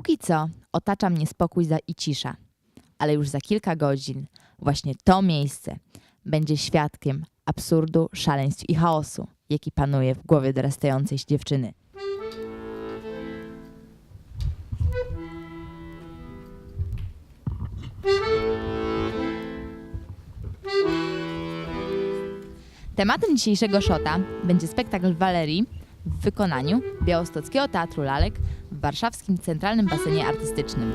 Póki co otacza mnie spokój i cisza, ale już za kilka godzin właśnie to miejsce będzie świadkiem absurdu, szaleństw i chaosu, jaki panuje w głowie dorastającej się dziewczyny. Tematem dzisiejszego szota będzie spektakl Walerii w wykonaniu Białostockiego Teatru Lalek w warszawskim Centralnym Basenie Artystycznym.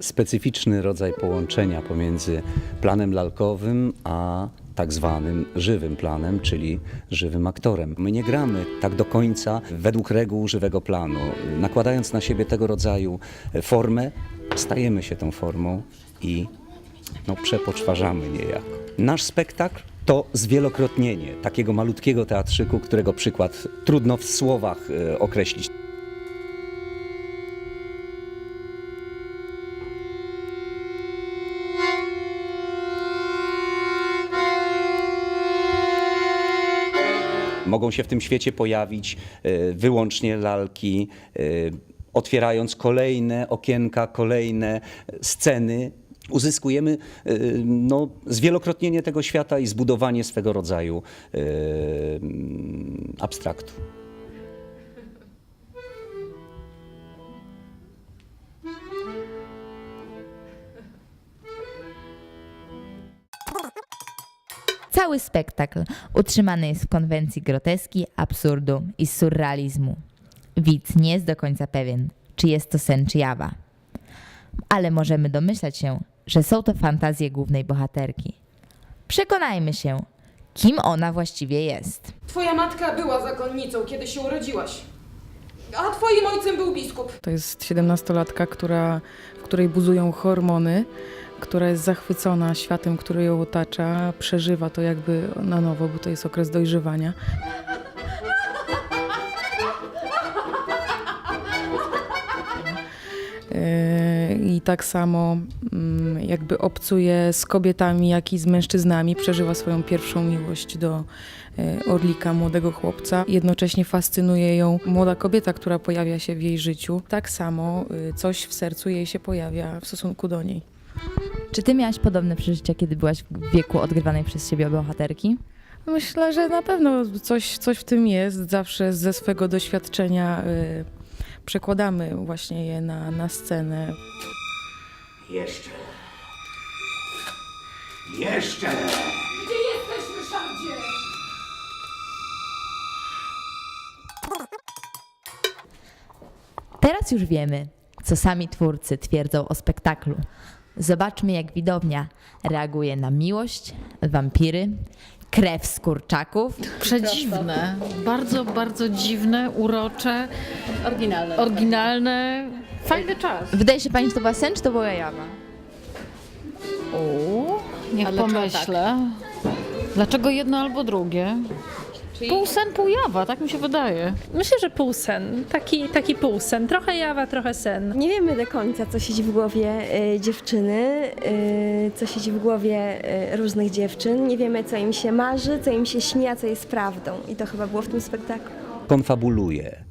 specyficzny rodzaj połączenia pomiędzy planem lalkowym a tak zwanym żywym planem, czyli żywym aktorem. My nie gramy tak do końca według reguł żywego planu. Nakładając na siebie tego rodzaju formę, stajemy się tą formą i no, przepoczwarzamy niejako. Nasz spektakl to zwielokrotnienie takiego malutkiego teatrzyku, którego przykład trudno w słowach e, określić. Mogą się w tym świecie pojawić e, wyłącznie lalki, e, otwierając kolejne okienka, kolejne sceny. Uzyskujemy e, no, zwielokrotnienie tego świata i zbudowanie swego rodzaju mm, abstraktu. Cały spektakl utrzymany jest w konwencji groteski, absurdu i surrealizmu. Widz nie jest do końca pewien, czy jest to sen czy jawa. Ale możemy domyślać się, że są to fantazje głównej bohaterki. Przekonajmy się, kim ona właściwie jest. Twoja matka była zakonnicą, kiedy się urodziłaś. A twoim ojcem był biskup. To jest 17-latka, która, w której buzują hormony, która jest zachwycona światem, który ją otacza, przeżywa to jakby na nowo, bo to jest okres dojrzewania. Yy, I tak samo mm, jakby obcuje z kobietami, jak i z mężczyznami, przeżywa swoją pierwszą miłość do e, Orlika, młodego chłopca. Jednocześnie fascynuje ją młoda kobieta, która pojawia się w jej życiu. Tak samo y, coś w sercu jej się pojawia w stosunku do niej. Czy ty miałaś podobne przeżycia, kiedy byłaś w wieku odgrywanej przez siebie bohaterki? Myślę, że na pewno coś, coś w tym jest. Zawsze ze swego doświadczenia y, przekładamy właśnie je na, na scenę. Jeszcze. Jeszcze. Gdzie jesteś, Ryszardzie? Teraz już wiemy, co sami twórcy twierdzą o spektaklu. Zobaczmy, jak widownia reaguje na miłość, wampiry, krew z kurczaków, Przedziwne, bardzo, bardzo dziwne, urocze, Oryginalne. oryginalne. Fajny czas. Wydaje się pani, że to była sen, czy to była jawa? O, niech Ale czemu pomyślę. Dlaczego jedno albo drugie? Pół sen, pół jawa, tak mi się wydaje. Myślę, że półsen. Taki, taki półsen. Trochę jawa, trochę sen. Nie wiemy do końca, co siedzi w głowie e, dziewczyny, e, co siedzi w głowie e, różnych dziewczyn. Nie wiemy, co im się marzy, co im się śni, a co jest prawdą. I to chyba było w tym spektaklu. konfabuluje,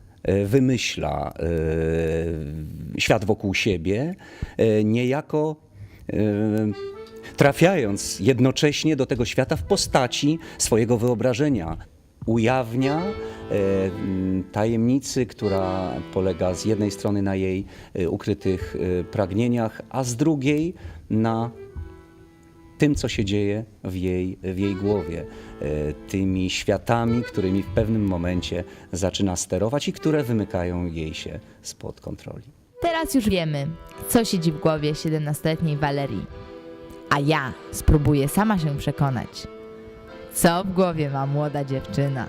wymyśla e, świat wokół siebie, e, niejako e, trafiając jednocześnie do tego świata w postaci swojego wyobrażenia. Ujawnia e, tajemnicy, która polega z jednej strony na jej e, ukrytych e, pragnieniach, a z drugiej na tym, co się dzieje w jej, w jej głowie, tymi światami, którymi w pewnym momencie zaczyna sterować i które wymykają jej się spod kontroli. Teraz już wiemy, co siedzi w głowie 17-letniej Walerii. A ja spróbuję sama się przekonać, co w głowie ma młoda dziewczyna.